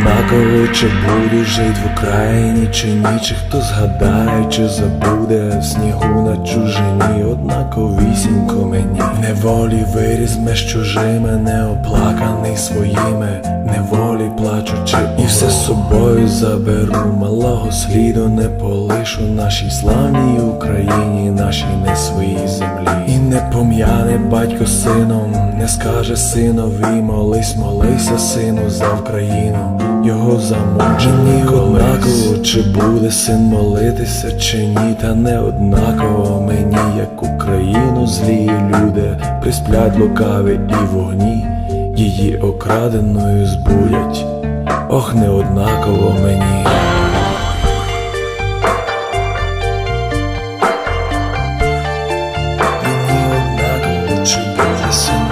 однаково, чи буду жить в Україні, чи ні, чи хто згадає, чи забуде в снігу на чужині, однаковісінько мені. Неволі виріс меж чужими, неоплаканий своїми, неволі плачучи, і все з собою заберу, малого сліду не полишу нашій славній Україні, нашій не своїй землі. Не пом'яне батько сином, не скаже синові, молись, молися, сину, за Україну, його замучені однаково, чи буде син молитися, чи ні, та не однаково. Мені, як Україну злі люди присплять лукаві і вогні, її окраденою збурять, ох, не однаково мені. passing